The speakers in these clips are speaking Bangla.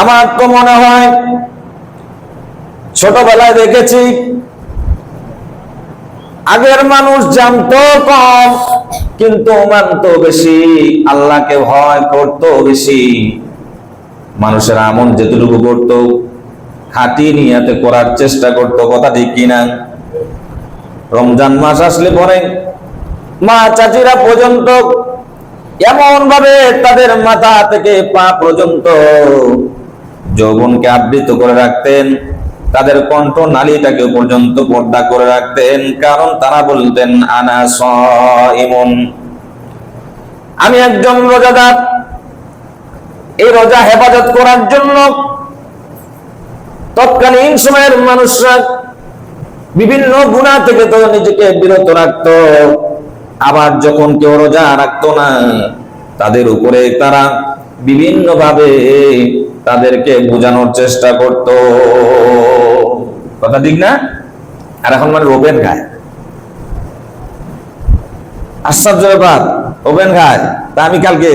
আমার তো মনে হয় ছোটবেলায় দেখেছি, আগের মানুষ জানতো কম, কিন্তু মানতো বেশি, আল্লাহকে ভয় করতো বেশি। মানুষের আমল যেটুকু করতো, খাটি নিয়াতে করার চেষ্টা করতো, কথা ঠিক কিনা? রমজান মাস আসলে পরে মা চাচিরা পর্যন্ত এমন ভাবে তাদের মাথা থেকে পা পর্যন্ত যৌবনকে আবৃত করে রাখতেন। তাদের কণ্ঠ নালীটাকে পর্যন্ত পর্দা করে রাখতেন, কারণ তারা বলতেন, আনা ইমন আমি একজন রোজাদার। এই রোজা হেফাজত করার জন্য তৎকালীন সময়ের মানুষরা বিভিন্ন গুণা থেকে তো নিজেকে বিরত রাখতো। আবার যখন কেউ রোজা রাখতো না, তাদের উপরে তারা বিভিন্ন ভাবে তাদেরকে বোঝানোর চেষ্টা করত। কথা ঠিক না? আর এখন মানে ওপেন খায় আশ্চর্য ব্যাপার ওপেন খায় তা আমি কালকে,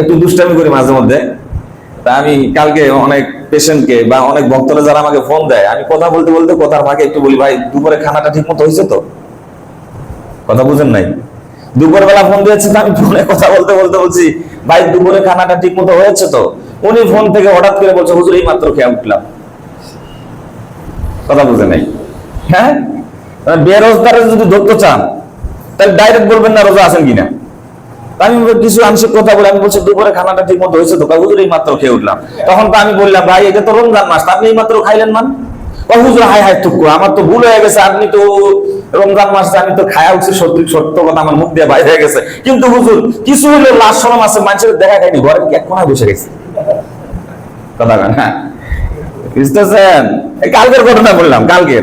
একটু দুষ্টামি করি মাঝে মধ্যে। তা আমি কালকে অনেক পেশেন্টকে বা অনেক ভক্তরা যারা আমাকে ফোন দেয়, আমি কথা বলতে বলতে কথার ফাঁকে একটু বলি, ভাই, দুপুরে খানাটা ঠিক মতো হয়েছে তো? কথা বুঝেন নাই। দুপুর বেলা ফোন দিয়েছে আমি ফোনে কথা বলতে বলতে বলছি, ভাই, দুপুরে খানাটা ঠিক মতো হয়েছে তো? উনি ফোন থেকে হঠাৎ করে বলছে, হুজুর, এই মাত্র খেয়ে উঠলাম কথা বুঝে নাই। হ্যাঁ? বেরোজগারে যদি ধরতে চান, তাহলে ডাইরেক্ট বলবেন না রোজা আছেন কিনা। আমি কিছু আংশিক কথা বলে আমি বলছি, দুপুরে খানাটা ঠিক মতো হয়েছে তো হুজুর, এই মাত্র খেয়ে উঠলাম। তখন তো আমি বললাম, ভাই, এটা তো রমজান মাস আপনি এই মাত্র খাইলেন মান? আমার তো ভুল হয়ে গেছে, আপনি তো রমজান মাসে আমি তো খায়া উঠছি সত্যি, সত্য কথা আমার মুখ দিয়ে বাইরে গেছে। কিন্তু হুজুর, কিছু লাশ সরম আছে, মানুষের দেখা খাইনি ঘরে বসে গেছে? কথা হ্যাঁ। বুঝতেছেন? কালকের ঘটনা বললাম, কালকে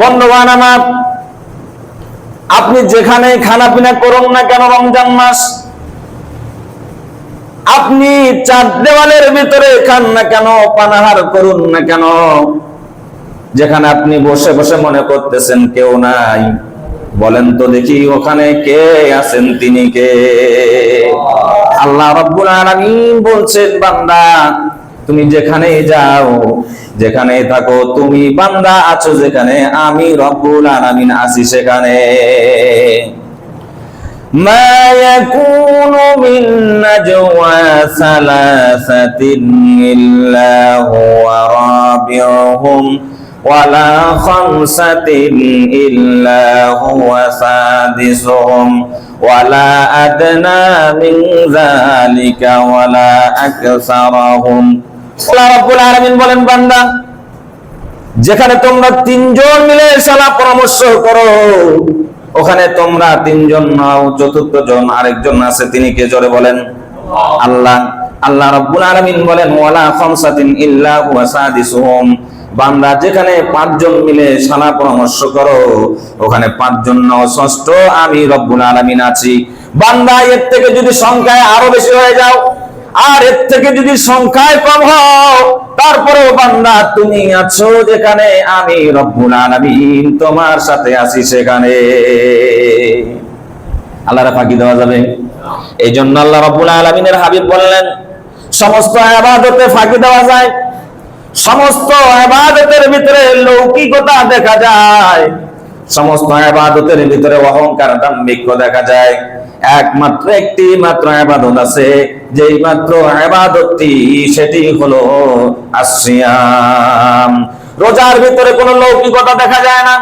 বন্ধবান আমার, আপনি যেখানে খানা পিনা করুন না কেন রমজান মাস আপনি চার দেওয়ালের ভিতরে খান না কেন, পানাহার করুন না কেন? যেখানে আপনি বসে বসে মনে করতেছেন কেউ নাই, বলেন তো দেখি ওখানে কে আছেন, তিনি কে? আল্লাহ রব্বুল আলামিন বলছেন, বান্দা, তুমি যেখানেই যাও, যেখানে থাকো, তুমি বান্দা আছো যেখানে, আমি রব্বুল আলামিন আছি সেখানে। ما يكون من نجوى ثلاثة إلا هو رابعهم ولا خمسة إلا هو سادسهم ولا أدنى من ذلك ولا أكثرهم আল্লাহ রাব্বুল আলামিন বলেন বান্দা যেখানে তোমরা তিনজন মিলে সালা পরামর্শ করো ওখানে তোমরা তিনজন নাও, চতুর্থ জন, আরেকজন আছে, তিনি কে জোরে বলেন? আল্লাহ। আল্লাহ রাব্বুল আলামিন বলেন, ওয়ালা খামসাতিন ইল্লা হুয়া সাদিসুহুম। বান্দা, যেখানে পাঁচজন মিলে সালা পরামর্শ করো, ওখানে পাঁচজন নাও, ষষ্ঠ আমি রব্বুল আলামিন আছি। বান্দা, এর থেকে যদি সংখ্যায় আরও বেশি হয়ে যাও আর এর থেকে যদি সংখ্যায় কম হও, তারপরেও বান্দা, তুমি আছো যেখানে, আমি রব্বুল আলামিন তোমার সাথে আছি সেখানে। আল্লাহর ফাঁকি দেওয়া যাবে? এই জন্য আল্লাহ রব্বুল আলামিনের হাবিব বললেন, সমস্ত আবাদতে ফাঁকি দেওয়া যায়, সমস্ত আবাদতের ভিতরে লৌকিকতা দেখা যায়। সমস্ত আবাদতের ভিতরে অহংকার দাম্ভিক্য দেখা যায়। একমাত্র একটি মাত্র আবাদত আছে। যেই মাত্র আবাদতটি সেটি হলো আসিয়াম রোজার ভিতরে কোনো লৌকিকতা দেখা যায় না,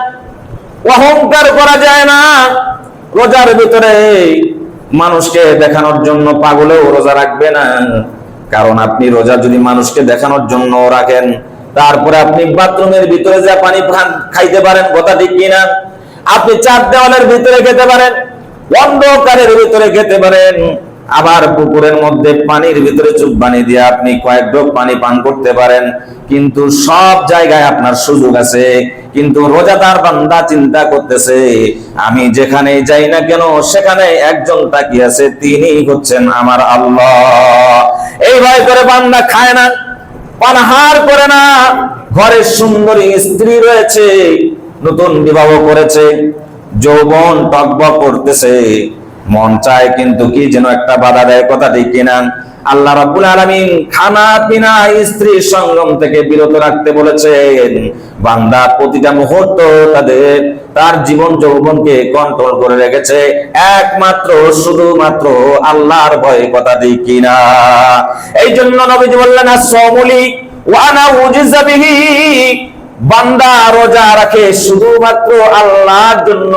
অহংকার করা যায় না। রোজার ভিতরে মানুষকে দেখানোর জন্য পাগলেও রোজা রাখবে না। কারণ আপনি রোজা যদি মানুষকে দেখানোর জন্য রাখেন তারপরে আপনি বাথরুমের ভিতরে যা পানি খাইতে পারেন, কথা ঠিক কিনা? আপনি চার দেওয়ালের ভিতরে খেতে পারেন, অন্ধকারের ভিতরে খেতে পারেন। আবার পুকুরের মধ্যে পানির ভিতরে চুপ বানিয়ে দিয়ে আপনি কয়েক ডোক পানি পান করতে পারেন। কিন্তু সব জায়গায় আপনার সুযোগ আছে। কিন্তু রোজাদার বান্দা চিন্তা করতেছে, আমি যেখানে যাই না কেন, সেখানে একজন তাকিয়ে আছে তিনি হচ্ছেন আমার আল্লাহ। এই ভয় করে বান্দা খায় না। পানাহার করে না। ঘরে সুন্দরী স্ত্রী রয়েছে, নতুন বিবাহ করেছে, যৌবন টকবক করতেছে। মন চায় কিন্তু কি যেন একটা বাধা দেয় কথা ঠিক কিনা। আল্লাহ রাব্বুল আলামিন খানা পিনা স্ত্রী সঙ্গম থেকে বিরত রাখতে বলেছেন বান্দা প্রতিটা মুহূর্ত তাদের তার জীবন যৌবনকে কন্ট্রোল করে রেখেছে একমাত্র, শুধুমাত্র আল্লাহর ভয়ে কথা দিই কিনা। এই জন্য নবীজি বললেন আসমুলি ওয়ানা বান্দা রোজা রাখে শুধুমাত্র আল্লাহর জন্য।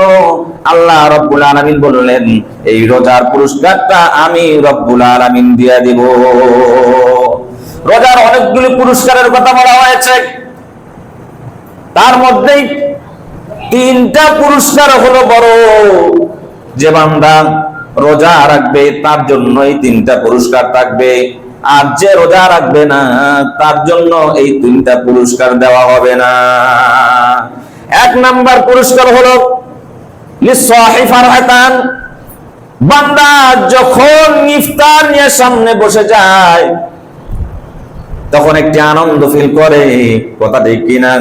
আল্লাহ রব্বুল আলামিন বললেন, এই রোজার পুরস্কারটা আমি রব্বুল আলামিন দিয়ে দিব। রোজার অনেকগুলি পুরস্কারের কথা বলা হয়েছে। তার মধ্যেই তিনটা পুরস্কার হলো বড়। যে বান্দা রোজা রাখবে, তার জন্যই তিনটা পুরস্কার থাকবে। আর যে রোজা রাখবে না, তার জন্য এই তিনটা পুরস্কার দেওয়া হবে না। এক নাম্বার পুরস্কার হলো বান্দা যখন ইফতার নিয়ে সামনে বসে যায়, তখন একটি আনন্দ ফিল করে, কথাটি কিনা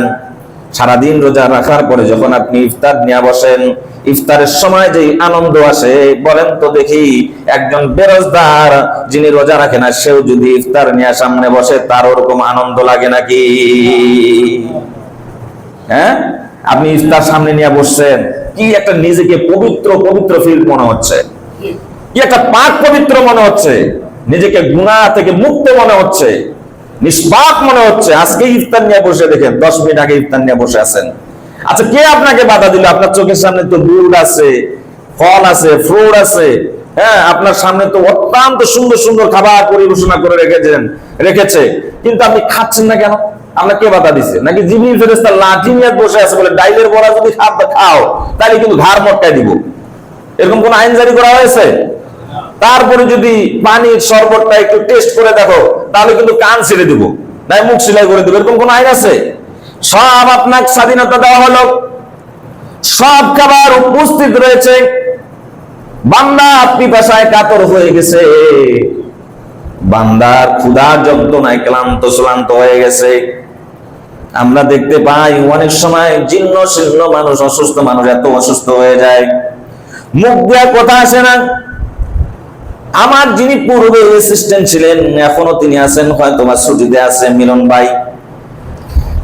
সারাদিন রোজা রাখার পরে যখন আপনি ইফতার নিয়ে বসেন, ইফতারের সময় যে আনন্দ আসে, বলেন তো দেখি একজন বেরোজদার যিনি রোজা রাখে না, সেও যদি ইফতার নিয়ে সামনে বসে, তার ওরকম আনন্দ লাগে নাকি? হ্যাঁ? আপনি ইফতার সামনে নিয়ে বসছেন, কি একটা নিজেকে পবিত্র পবিত্র ফিল মনে হচ্ছে? কি একটা পাক পবিত্র মনে হচ্ছে? নিজেকে গুণা থেকে মুক্ত মনে হচ্ছে? নিষ্পাপ মনে হচ্ছে। আজকে ইফতার নিয়ে বসে দেখেন, দশ মিনিট আগে ইফতার নিয়ে বসে আছেন। আচ্ছা কে আপনাকে বাধা দিল? আপনার চোখের সামনে তো দুধ আছে, ফল আছে ফ্রুট আছে। হ্যাঁ আপনার সামনে তো অত্যন্ত সুন্দর সুন্দর খাবার পরিবেশনা করে রেখেছেন, রেখেছে। কিন্তু আপনি খাচ্ছেন না কেন? আপনার কে বাধা দিছে? নাকি জিবরিল ফেরেশতা লাঠি নিয়ে বসে আছে বলে ডাইলের বড়া যদি খাও, তাহলে কিন্তু ঘাড় মটকায় দিব। এরকম কোন আইন জারি করা হয়েছে? তারপরে যদি পানির শরবতটা একটু টেস্ট করে দেখো, তাহলে কিন্তু কান ছেড়ে দিব। তাই মুখ সেলাই করে দেবো। এরকম কোন আইন আছে? সব আপনার স্বাধীনতা দেওয়া হলো। সব খাবার উপস্থিত রয়েছে। বান্দা আপনি পেশায় কাতর হয়ে গেছে। বান্দার ক্ষুধার যন্ত্রণায় ক্লান্ত শ্রান্ত হয়ে গেছে। আমরা দেখতে পাই অনেক সময় জীর্ণ, শীর্ণ মানুষ, অসুস্থ মানুষ এত অসুস্থ হয়ে যায়। মুখ দেওয়া কথা আসে না। আমার যিনি পূর্বে অ্যাসিস্ট্যান্ট ছিলেন, এখনও তিনি আছেন, হয়তো তোমার ছুটিতে আছে, মিলন ভাই।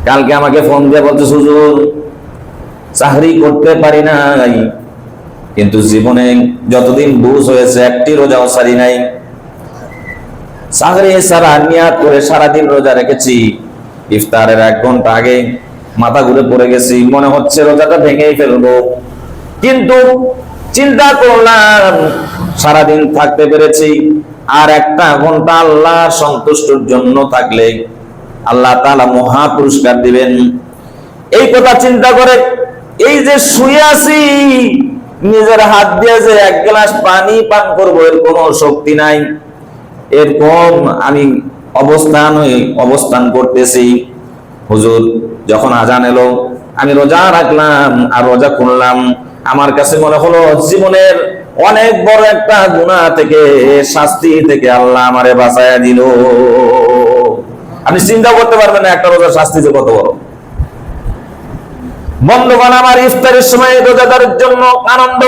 কালকে আমাকে ফোন দিয়ে বলছে সুজুর চাকরি করতে পারি নাই, কিন্তু জীবনে যতদিন বুঝ হয়েছে, একটি রোজাও সারি নাই। চাকরি সারা নিয়াত করে সারাদিন রোজা রেখেছি। ইফতারের এক ঘণ্টা আগে মাথা ঘুরে পড়ে গেছি, মনে হচ্ছে রোজাটা ভেঙেই ফেলব। কিন্তু চিন্তা করলাম সারাদিন থাকতে পেরেছি। আর একটা ঘণ্টা আল্লাহ সন্তুষ্টর জন্য থাকলে আল্লাহ তাআলা মহা পুরস্কার দিবেন। এই কথা চিন্তা করে এই যে শুয়ে আছি, নিজের হাত দিয়ে যে এক গ্লাস পানি পান করব, এর কোনো শক্তি নাই। এরকম আমি অবস্থান অবস্থান করতেছি। হুজুর, যখন আজান এলো, আমি রোজা রাখলাম আর রোজা খুললাম। আমার কাছে মনে হলো জীবনের অনেক বড় একটা গুণা থেকে, শাস্তি থেকে আল্লাহ আমারে বাঁচাইয়া দিল। আপনি চিন্তা করতে পারবেন না, একটা রোজার শাস্তি যে কত বড়। বন্ধুগণ, আমার ইফতারের সময় রোজাদারের জন্য আনন্দ।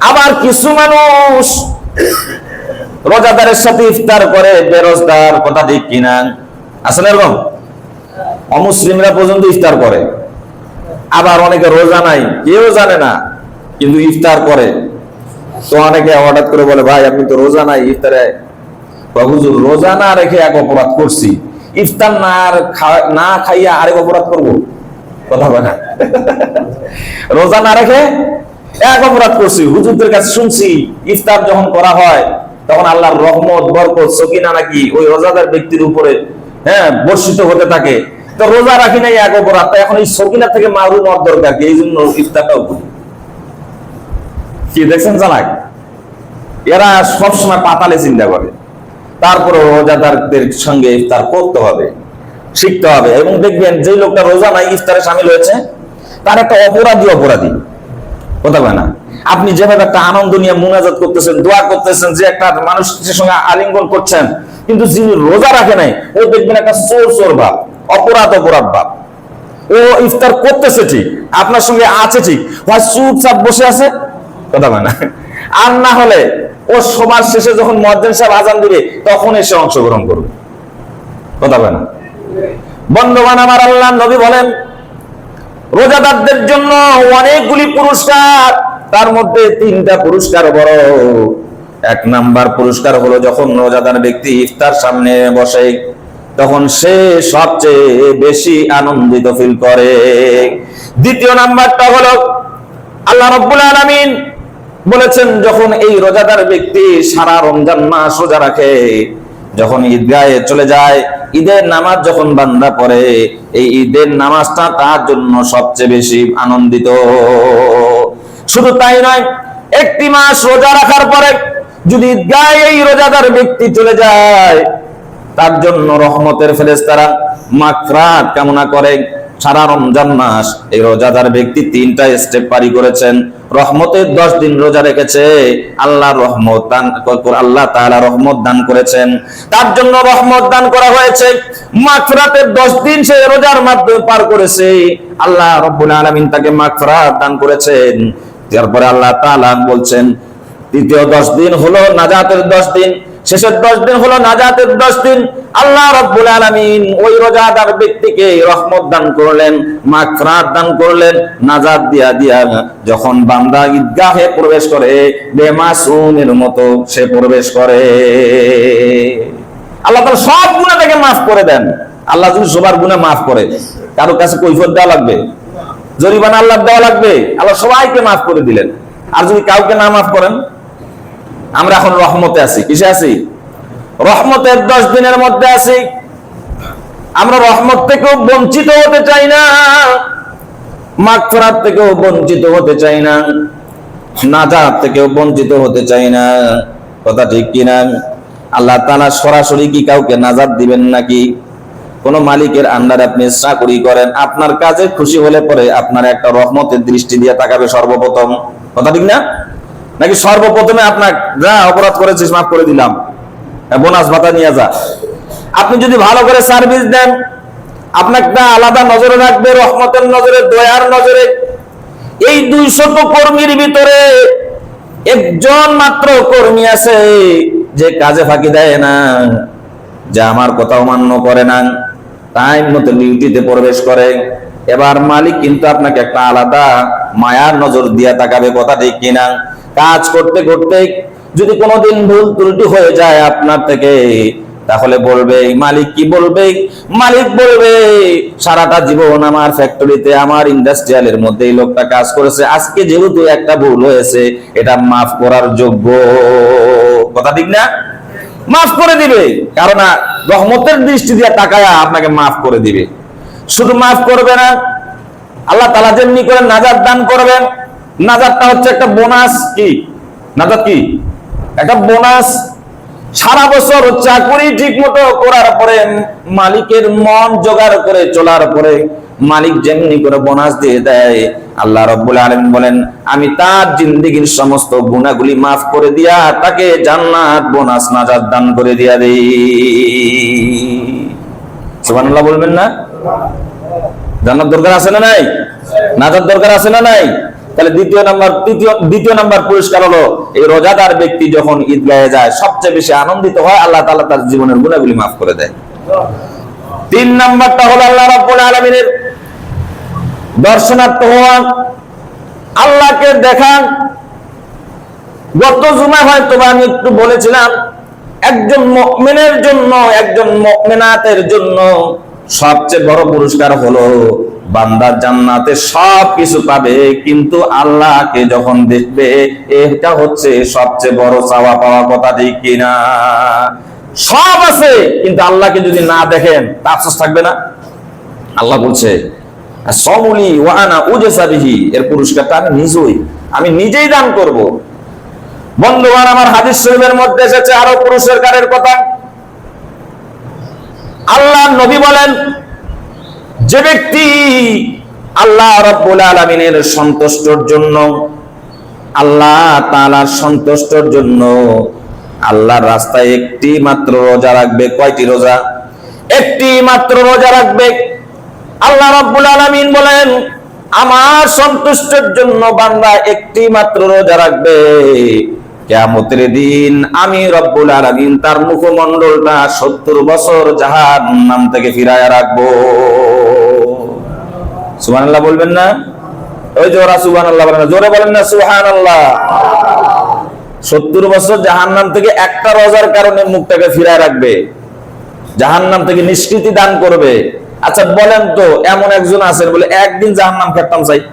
আবার কিছু মানুষ রোজাদারের সাথে ইফতার করে, বেরোজগার, কথা ঠিক কিনা? আসলে এরকম? অমুসলিমরা পর্যন্ত ইফতার করে। আবার অনেকে রোজা নাই, কেউ জানে না। কিন্তু ইফতার করে। তো অনেকে হঠাৎ করে বলে, ভাই, আপনি তো রোজা নাই ইফতারে। হুজুর, রোজা না রেখে এক অপরাধ করছি। ইফতার না খাইয়া আরেক অপরাধ করব। কথা বলে না। রোজা না রেখে এক অপরাধ করছি। হুজুরদের কাছে শুনছি, ইফতার যখন করা হয়, তখন আল্লাহর রহমত, বরকত, সকিনা নাকি ওই রোজাদার ব্যক্তির উপরে হ্যাঁ বর্ষিত হতে থাকে। তো রোজা রাখি নাই এক অপরাধ। এখন এই সকিনা থেকে মারুম দরকার কি? এই জন্য ইফতারটাও করি। কি দেখছেন চালাক এরা সবসময় পাতালে চিন্তা করে। তারপরে রোজাদারদের সঙ্গে ইফতার করতে হবে, শিখতে হবে এবং দেখবেন যে লোকটা রোজা নাই, ইফতারে সামিল হয়েছে, তার একটা অপরাধী অপরাধী। কথা না? আপনি যেভাবে একটা আনন্দ নিয়ে মুনাজাত করতেছেন, দোয়া করতেছেন, যে একটা মানুষের সঙ্গে আলিঙ্গন করছেন, কিন্তু যিনি রোজা রাখে নাই, ও দেখবেন একটা চোর চোর ভাব অপরাধ অপরাধ ভাব ও ইফতার করতেছে ঠিক, আপনার সঙ্গে আছে ঠিক, হয় চুপচাপ বসে আছে কথা বলে আর না হলে ও সবার শেষে যখন মজ্জেন সাহেব আজান দিবে তখন এসে অংশগ্রহণ করবে। কথা বলে না। বন্ধবান আমার আল্লাহ নবী বলেন, রোজাদারদের জন্য অনেকগুলি পুরস্কার, তার মধ্যে তিনটা পুরস্কার বড়। এক নাম্বার পুরস্কার হলো যখন রোজাদার ব্যক্তি ইফতার সামনে বসে, তখন সে সবচেয়ে বেশি আনন্দিত ফিল করে। দ্বিতীয় নাম্বারটা হলো, আল্লাহ রব্বুল আলামিন বলেছেন, যখন এই রোজাদার ব্যক্তি সারা রমজান মাস রোজা রাখে, যখন ঈদগাহে চলে যায়, ঈদের নামাজ যখন বান্দা পড়ে, এই ঈদের নামাজটা তার জন্য সবচেয়ে বেশি আনন্দিত। শুধু তাই নয়, একটি মাস রোজা রাখার পরে যদি ঈদগাহে এই রোজাদার ব্যক্তি চলে যায়, তার জন্য রহমতের ফেরেশতারা মাগফিরাত কামনা করে সারা রমজান মাস এই রোজাদার ব্যক্তি তিনটা স্টেপ পারি করেছেন। রহমতের দশ দিন রোজা রেখেছে আল্লাহ রহমত দান আল্লাহ তাআলা রহমত দান করেছেন। তার জন্য রহমত দান করা হয়েছে। মাগফিরাতের দশ দিন সে রোজার মাধ্যমে পার করেছে। আল্লাহ রব্বুল আলামিন তাকে মাগফিরাত দান করেছেন। তারপরে আল্লাহ তালা বলছেন, দ্বিতীয় দশ দিন হলো নাজাতের দশ দিন। শেষের দশ দিন হলো নাজাতের দশ দিন। আল্লাহ রব্বুল আলামিন ওই রোজাদার ব্যক্তিকে রহমত দান করলেন, মাগফিরাত দান করলেন, নাজাত দিয়া দিয়া যখন বান্দা ঈদগাহে প্রবেশ করে, বেমাসুমের মতো সে প্রবেশ করে। আল্লাহ তাআলা সব গুনাহ থেকে মাফ করে দেন। আল্লাহ যদি সবার গুনাহ মাফ করে, কারও কাছে কৈফিয়ত দেওয়া লাগবে? জরিমানা আল্লাহ দেওয়া লাগবে? আল্লাহ সবাইকে মাফ করে দিলেন। আর যদি কাউকে না মাফ করেন আমরা এখন রহমতে আছি। কিসে আছি? রহমতের দশ দিনের মধ্যে আছি। আমরা রহমত থেকেও বঞ্চিত হতে চাই না। মাগফিরাত থেকেও বঞ্চিত হতে চাই না। নাজাত থেকেও বঞ্চিত হতে চাই না। কথা ঠিক কিনা আল্লাহ তাআলা সরাসরি কি কাউকে নাজাত দিবেন নাকি? কোন মালিকের আন্ডারে আপনি চাকরি করেন, আপনার কাজে খুশি হলে পরে আপনার একটা রহমতের দৃষ্টি দিয়ে তাকাবে সর্বপ্রথম। কথা ঠিক না? নাকি সর্বপ্রথমে আপনার যা অপরাধ করেছিস, মাফ করে দিলাম। বোনাস ভাতা নিয়ে যা। আপনি যদি ভালো করে সার্ভিস দেন, আপনাকে আলাদা নজরে রাখবে, রহমতের নজরে, দয়ার নজরে। এই দুইশত কর্মীর ভিতরে একজন মাত্র কর্মী আছে, যে কাজে ফাঁকি দেয় না, যে আমার কথা অমান্য করে না টাইম মতো ডিউটিতে প্রবেশ করে। এবার মালিক কিন্তু আপনাকে একটা আলাদা মায়ার নজর দিয়া তাকাবে কথা ঠিক কিনা কাজ করতে করতে যদি কোনোদিন ভুল ত্রুটি হয়ে যায় আপনার থেকে, তাহলে বলবে মালিক কি বলবে মালিক বলবে সারাটা জীবন আমার ফ্যাক্টরিতে, আমার ইন্ডাস্ট্রিয়ালের মধ্যে এই লোকটা কাজ করেছে। আজকে যেহেতু একটা ভুল হয়েছে, এটা মাফ করার যোগ্য। কথা ঠিক না? মাফ করে দিবে, কারণ রহমতের দৃষ্টি দিয়ে তাকায়া আপনাকে মাফ করে দিবে। শুধু মাফ করবে না, আল্লাহ তালা যেমনি করে নাজার দান করবেন নাজারটা হচ্ছে একটা বোনাস কি? নাজার কি? একটা বোনাস। সারা বছর চাকুরি ঠিক মতো করার পরে মালিকের মন জোগাড় করে চলার পরে মালিক যেমনি করে বোনাস দিয়ে দেয়, আল্লাহ রব্বুল আলম বলেন, আমি তার জিন্দিগির সমস্ত গুণাগুলি মাফ করে দিয়া তাকে জান্নাত বোনাস নাজাত দান করে দিয়া দেই। বলবেন না? জান্নাত দরকার আছে না নাই? নাজাত দরকার আছে না নাই? তাহলে দ্বিতীয় নাম্বার, তৃতীয়, দ্বিতীয় নাম্বার পুরস্কার হলো এই রোজাদার ব্যক্তি যখন ঈদগাহে যায়, সবচেয়ে বেশি আনন্দিত হয়, আল্লাহ তাআলা তার জীবনের গুণাগুলি মাফ করে দেয়। তিন হলো আল্লাহ দর্শনার্থ আল্লাহকে দেখা গত জুমা আমি একটু বলেছিলাম, একজন মুমিনের জন্য, একজন জন্য সবচেয়ে বড় পুরস্কার হলো বান্দা জান্নাতে সব কিছু পাবে, কিন্তু আল্লাহকে যখন দেখবে, এটা হচ্ছে সবচেয়ে বড় চাওয়া পাওয়া কথা, ঠিক কিনা সব আছে, কিন্তু আল্লাহকে যদি না দেখেন, তা আফসোস থাকবে না? আল্লাহ বলছে সমুলি ওয়ানা উজেসাবিহি এর পুরস্কারটা আমি নিজেই আমি নিজেই দান করব। বন্ধুগণ, আমার হাদিস শরীফের মধ্যে এসেছে আরও পুরস্কারের কথা। আল্লাহ নবী বলেন যে ব্যক্তি আল্লাহ রব্বুল আলমিনের সন্তুষ্টর জন্য, আল্লাহ তালার সন্তুষ্টর জন্য আল্লাহর রাস্তায় একটি মাত্র রোজা রাখবে। কয়টি রোজা? একটি মাত্র রোজা রাখবে। আল্লাহ রব্বুল আলমিন বলেন, আমার সন্তুষ্টের জন্য বান্দা একটি মাত্র রোজা রাখবে। কেয়ামতের দিন আমি রব্বুল আলামিন তার মুখমণ্ডলটা সত্তর বছর জাহান নাম থেকে ফিরায় রাখব। সুবহানাল্লাহ বলবেন না? ওই যে ওরা সুবহানাল্লাহ বলেন না। জোরে বলেন না, সুবহানাল্লাহ। সত্তর বছর জাহান্নাম থেকে একটা রোজার কারণে মুখটাকে ফিরায় রাখবে। জাহান্নাম থেকে নিষ্কৃতি দান করবে। আচ্ছা বলেন তো, এমন একজন আছেন বলে একদিন জাহান্নাম খেতাম চাই।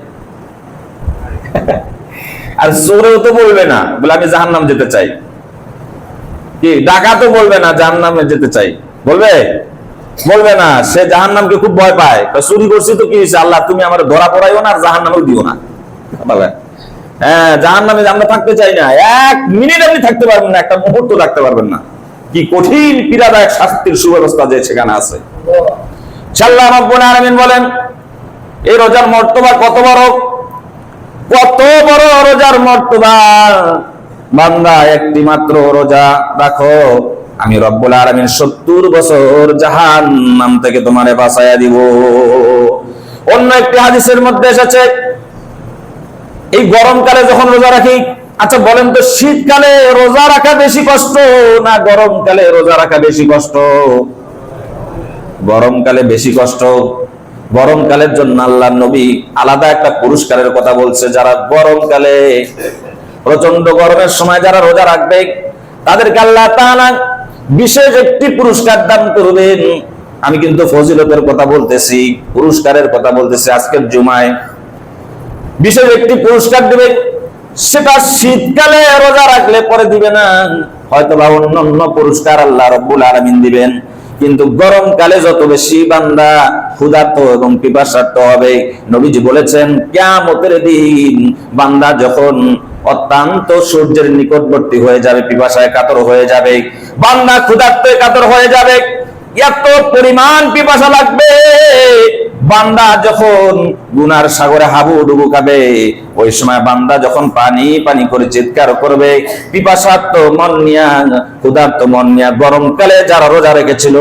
আর জোরেও তো বলবে না, বলে আমি জাহান্নাম যেতে চাই। কি ডাকা তো বলবে না, জাহান্নামে যেতে চাই। বলবে? বলবে না, সে জাহান্নামকে খুব ভয় পায়। চুরি করছি তো কি হয়েছে আল্লাহ, তুমি আমার ধরা পড়াইও না আর জাহান্নামেও দিও না। হ্যাঁ জাহান্নামে আমরা থাকতে চাই না। এক মিনিট আপনি থাকতে পারবেন না, একটা মুহূর্ত থাকতে পারবেন না। কি কঠিন, পীড়াদায়ক শাস্তির সুব্যবস্থা যে সেখানে আছে। আল্লাহ রাব্বুল আলামিন বলেন, এই রোজার মর্তবা কত বড়? কত বড় রোজার মর্তবা? বান্দা একটি মাত্র রোজা রাখো। আমি রব্বুল আলামিন সত্তর বছর জাহান নাম থেকে তোমারে বাঁচাইয়া দিব। অন্য একটি হাদিসের মধ্যে এসেছে, এই গরমকালে যখন রোজা রাখি আচ্ছা বলেন তো শীতকালে রোজা রাখা বেশি কষ্ট না গরমকালে রোজা রাখা বেশি কষ্ট? গরমকালে বেশি কষ্ট। গরমকালের জন্য আল্লাহ নবী আলাদা একটা পুরস্কারের কথা বলছে, যারা গরমকালে প্রচণ্ড গরমের সময় যারা রোজা রাখবে, তাদেরকে আল্লাহ তাআলা বিশেষ একটি পুরস্কার দান করবেন। আমি কিন্তু ফজিলতের কথা বলতেছি পুরস্কারের কথা বলতেছি আজকের জুমায়। বিশেষ একটি পুরস্কার দিবে সেটা শীতকালে রোজা রাখলে পরে দিবে না। হয়তো বা অন্য অন্য পুরস্কার আল্লাহ রব্বুল আলামিন দিবেন কিন্তু গরমকালে যত বেশি বান্দা ক্ষুধার্ত এবং পিপাসার্থ হবে নবীজি বলেছেন কিয়ামতের দিন বান্দা যখন অত্যন্ত সূর্যের নিকটবর্তী হয়ে যাবে পিপাসায় কাতর হয়ে যাবে বান্দা ক্ষুধার্ত কাতর হয়ে যাবে। এত পরিমাণ পিপাসা লাগবে। বান্দা যখন গুনার সাগরে হাবুডুবু খাবে, ওই সময় বান্দা যখন পানি পানি করে চিৎকার করবে ক্ষুধার্ত মন নিয়া গরমকালে যারা রোজা রেখেছিল,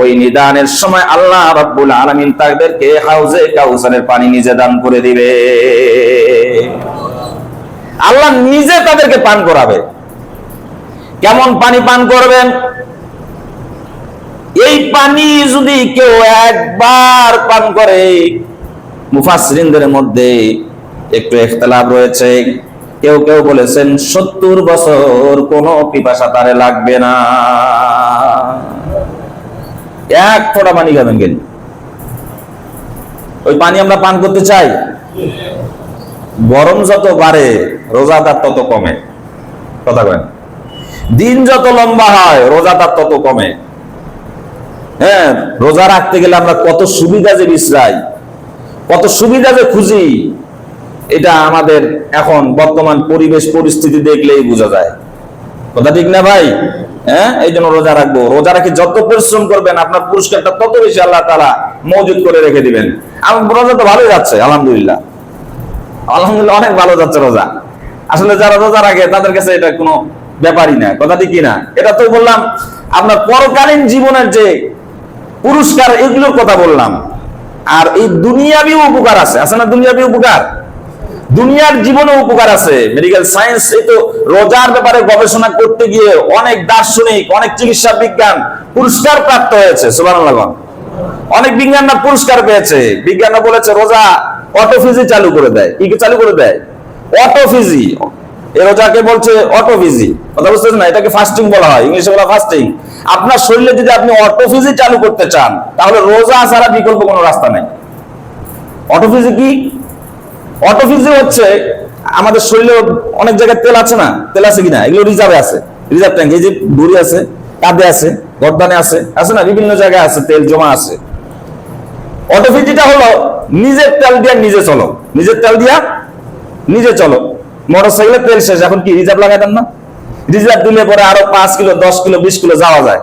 ওই নিদানের সময় আল্লাহ রাব্বুল আলামিন তাদেরকে হাউজে কাউসারের পানি নিজে দান করে দিবে। আল্লাহ নিজে তাদেরকে পান করাবে। কেমন পানি পান করবেন? এই পানি যদি কেউ একবার পান করে মুফাসরিনদের মধ্যে একটু ইখতিলাফ রয়েছে। কেউ কেউ বলেছেন, সত্তর বছর কোন পিপাসা তারে লাগবে না। এক ফোঁটা পানি খাবেন কেন? ওই পানি আমরা পান করতে চাই। গরম যত বাড়ে, রোজাদার তত কমে। কথা কেন দিন যত লম্বা হয় রোজাদার তত কমে। হ্যাঁ রোজা রাখতে গেলে আমরা কত সুবিধা যে বিশ্রাই, কত সুবিধা যে খুঁজি, এটা আমাদের এখন বর্তমান পরিবেশ পরিস্থিতি দেখলেই বোঝা যায়। কথা ঠিক না ভাই? হ্যাঁ এই জন্য রোজা রাখব। রোজা রাখে যত পরিশ্রম করবেন, আপনার পুরস্কারটা তত বেশি আল্লাহ তারা মজুদ করে রেখে দিবেন। রোজা তো ভালোই যাচ্ছে, আলহামদুলিল্লাহ। আলহামদুলিল্লাহ, অনেক ভালো যাচ্ছে রোজা। আসলে যারা রোজা রাখে, তাদের কাছে এটা কোনো ব্যাপারই না কথা ঠিক না? এটা তো বললাম, আপনার পরকালীন জীবনের যে পুরস্কার, এগুলোর কথা বললাম। আর এই দুনিয়াবি উপকার আছে আছে না দুনিয়াবি উপকার? দুনিয়ার জীবনে উপকার আছে। মেডিকেল সায়েন্স এই তো রোজার ব্যাপারে গবেষণা করতে গিয়ে অনেক দার্শনিক, অনেক চিকিৎসা বিজ্ঞান পুরস্কার প্রাপ্ত হয়েছে, সুবহানাল্লাহ অনেক বিজ্ঞানরা পুরস্কার পেয়েছে। বিজ্ঞানরা বলেছে, রোজা অটোফিজি চালু করে দেয়। কি কি চালু করে দেয়? অটোফিজি এই রোজাকে বলছে অটোফিজি কথা বুঝতেছেন না? এটাকে ফাস্টিং বলা হয়। ইংলিশে বলা ফাস্টিং আপনার শরীরে যদি আপনি অটোফিজি চালু করতে চান, তাহলে রোজা ছাড়া বিকল্প কোনো রাস্তা নেই। অটোফিজি কি? অটোফিজি হচ্ছে, আমাদের শরীরে অনেক জায়গায় তেল আছে না? তেল আছে কিনা? এগুলো রিজার্ভে আছে। রিজার্ভ ট্যাঙ্ক এই যে বুড়ি আছে, কাঁধে আছে, গর্দানে আছে আছে না? বিভিন্ন জায়গায় আছে, তেল জমা আছে। অটোফিজিটা হলো, নিজের তেল দিয়া নিজে চলো। নিজের তেল দিয়া নিজে চলো। মোটর সাইকেলে তেল শেষ, এখন কি রিজার্ভ লাগাই না? রিজার্ভ দিলে পরে আরও পাঁচ কিলো, দশ কিলো, বিশ কিলো যাওয়া যায়।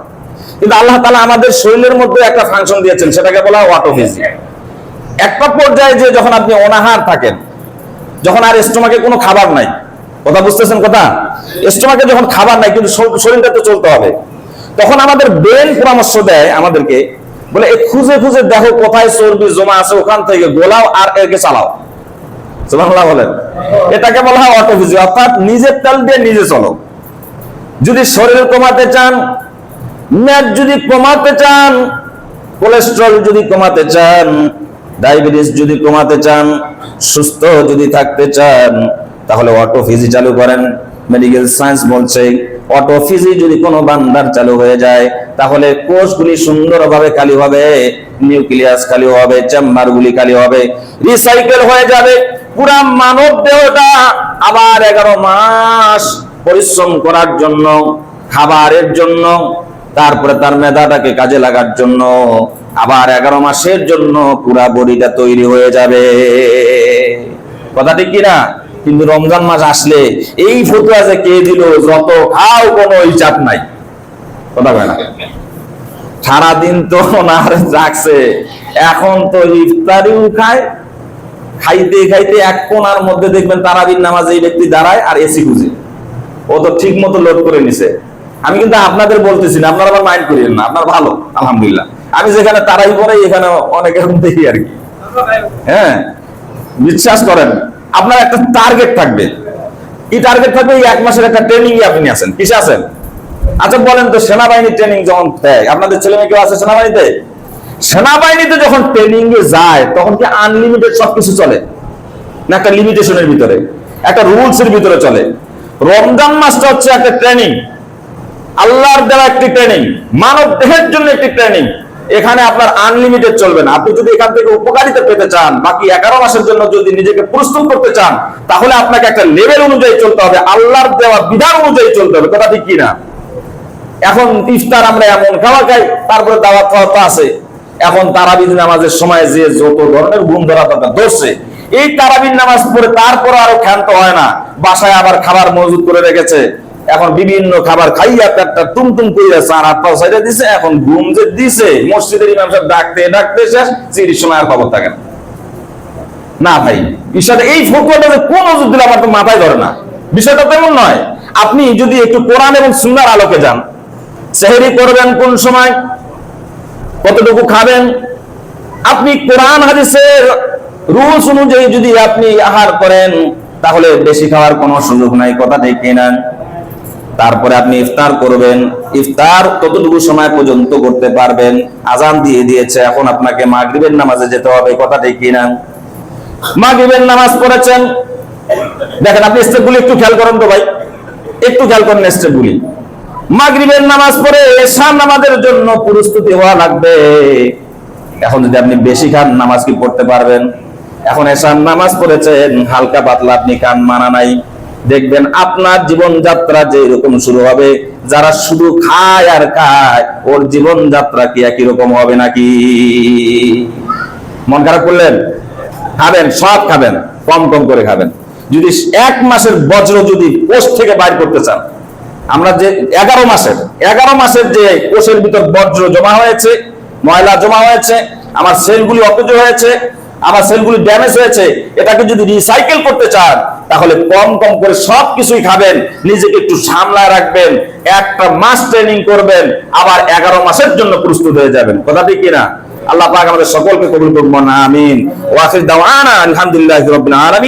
কিন্তু আল্লাহ তালা আমাদের শরীরের মধ্যে একটা ফাংশন দিয়েছেন, সেটাকে বলা হয় অটোফিজি একটা পর্যায়ে যে যখন আপনি অনাহার থাকেন, যখন আর স্টোমাকে কোনো খাবার নাই, কথা বুঝতেছেন কথা? স্টোমাকে যখন খাবার নাই, কিন্তু শরীরটা তো চলতে হবে। তখন আমাদের ব্রেন পরামর্শ দেয় আমাদেরকে, বলে খুঁজে খুঁজে দেখো কোথায় চর্বি জমা আছে, ওখান থেকে গোলাও আর একে চালাও। বলেন। এটাকে বলা হয় অটোফিজি অর্থাৎ নিজের তেল দিয়ে নিজে চলো। যদি শরীর কমাতে চান মেদ যদি কমাতে চান কোলেস্ট্রল যদি কমাতে চান ডায়াবেটিস যদি কমাতে চান, সুস্থ যদি থাকতে চান, তাহলে অটোফিজি চালু করেন। মেডিকেল সায়েন্স বলছে অটোফিজি যদি কোনো বান্দার চালু হয়ে যায়, তাহলে কোষগুলি সুন্দরভাবে খালি হবে, নিউক্লিয়াস খালি হবে, চেম্বারগুলি খালি হবে, রিসাইকেল হয়ে যাবে। পুরা মানব দেহটা আবার এগারো মাস পরিশ্রম করার জন্য, খাবারের জন্য, তারপরে তার মেধাটাকে কাজে লাগার জন্য, আবার এগারো মাসের জন্য পুরা বডিটা তৈরি হয়ে যাবে। কথা ঠিক কিনা? কিন্তু রমজান মাস আসলে এই ফতুয়া যে কে দিল, যত খাও, কোনো হিসাব নাই। কথা বলে না? সারাদিন তো ওনার রাখছে এখন তো ইফতারিও খায়। খাইতে খাইতে এক কোনার মধ্যে দেখবেন তারাবির নামাজে এই ব্যক্তি দাঁড়ায় আর এসি খুঁজে। ও তো ঠিক মতো লোড করে নিছে। আমি কিন্তু আপনাদের বলতেছি না, আপনারা আবার মাইন্ড করিয়েন না, আপনার ভালো, আলহামদুলিল্লাহ। আমি যেখানে তারাই পরে এখানে অনেক এরকম দেখি আর কি। হ্যাঁ বিশ্বাস করেন। আপনার একটা টার্গেট থাকবে। কি টার্গেট থাকবে এই এক মাসের একটা ট্রেনিং আপনি আছেন। কিসে আছেন? আচ্ছা বলেন তো সেনাবাহিনী ট্রেনিং যখন দেয়, আপনাদের ছেলে মেয়ে কেউ আছে সেনাবাহিনীতে? সেনাবাহিনীতে যখন ট্রেনিং এ যায়, তখন কি আনলিমিটেড সবকিছু চলে? না একটা লিমিটেশনের ভিতরে, একটা রুলস এর ভিতরে চলে। রমজান মাসটা হচ্ছে একটা ট্রেনিং আল্লাহর দেওয়া একটি ট্রেনিং মানব দেহের জন্য একটি ট্রেনিং এখানে আপনার আনলিমিটেড চলবে না। আপনি যদি এখান থেকে উপকারিতা পেতে চান, বাকি এগারো মাসের জন্য যদি নিজেকে প্রস্তুত করতে চান, তাহলে আপনাকে একটা লেভেল অনুযায়ী চলতে হবে, আল্লাহর দেওয়া বিধান অনুযায়ী চলতে হবে। কথা ঠিক কিনা? এখন ইফতার আমরা এমন খাওয়া খাই, তারপরে দাওয়াত খাওয়া তো আছে। এখন তারাবির নামাজের সময় যে যত ধরনের ঘুম ধরা তাদের ধরছে। এই তারাবির নামাজ পড়ে তারপর আরও ক্ষান্ত হয় না। বাসায় আবার খাবার মজুদ করে রেখেছে। এখন বিভিন্ন খাবার খাইয়া পেটটা টুমটুম করিয়া চার হাত পাও সাইডে দিছে, এখন ঘুম যে দিছে, মসজিদের ইমাম সাহেব ডাকতে ডাকতে শেষ চিরির সময় আর খবর থাকে না। ভাই, বিষয়টা এই ফটোটা যে কোন ওষুধ দিলে আমার তো মাথায় ধরে না। বিষয়টা তেমন নয়। আপনি যদি একটু কোরআন এবং সুন্দর আলোকে যান, সেহেরি করবেন কোন সময়? কতটুকু খাবেন? আপনি কোরআন, হাদিসের রুলস অনুযায়ী যদি আপনি আহার করেন, তাহলে বেশি খাওয়ার কোনো সুযোগ নাই, কথা দেখে নেন তারপরে আপনি ইফতার করবেন। ইফতার ততটুকু সময় পর্যন্ত করতে পারবেন। আজান দিয়ে দিয়েছে, এখন আপনাকে মাগরিবের নামাজে যেতে হবে কথা দেখি না? মাগরিবের নামাজ পড়েছেন। দেখেন, আপনি স্টেপগুলি একটু খেয়াল করেন তো ভাই। একটু খেয়াল করেন স্টেপগুলি। মাগরিবের নামাজ পড়ে এশার নামাজের জন্য প্রস্তুতি হওয়া লাগবে। এখন যদি আপনি বেশি খান, নামাজ কি পড়তে পারবেন? এখন এশার নামাজ পড়েছেন, হালকা পাতলা আপনি কান মানা নাই। দেখবেন আপনার জীবন যাত্রা যে এরকম শুরু হবে, যারা শুধু খায় আর খায়, ওর জীবন যাত্রা কি একই রকম হবে নাকি? মন খারাপ করলেন? খাবেন, সব খাবেন, কম কম করে খাবেন। যদি এক মাসের বজ্র যদি কোষ থেকে বাইর করতে চান, আমরা যে এগারো মাসের এগারো মাসের যে কোষের ভিতর বজ্র জমা হয়েছে, ময়লা জমা হয়েছে, আমার সেলগুলি অকেজ হয়েছে আমার সেলগুলি ড্যামেজ হয়েছে, এটাকে যদি রিসাইকেল করতে চান, তাহলে কম কম করে সব কিছুই খাবেন, নিজেকে একটু সামলায় রাখবেন, একটা মাস ট্রেনিং করবেন, আবার এগারো মাসের জন্য প্রস্তুত হয়ে যাবেন। কথা ঠিক কিনা? আল্লাহ আমাদের সকলকে কবুল করব না আমিন। ওয়াফির দাওয়ানা, আলহামদুলিল্লাহ আলামিন।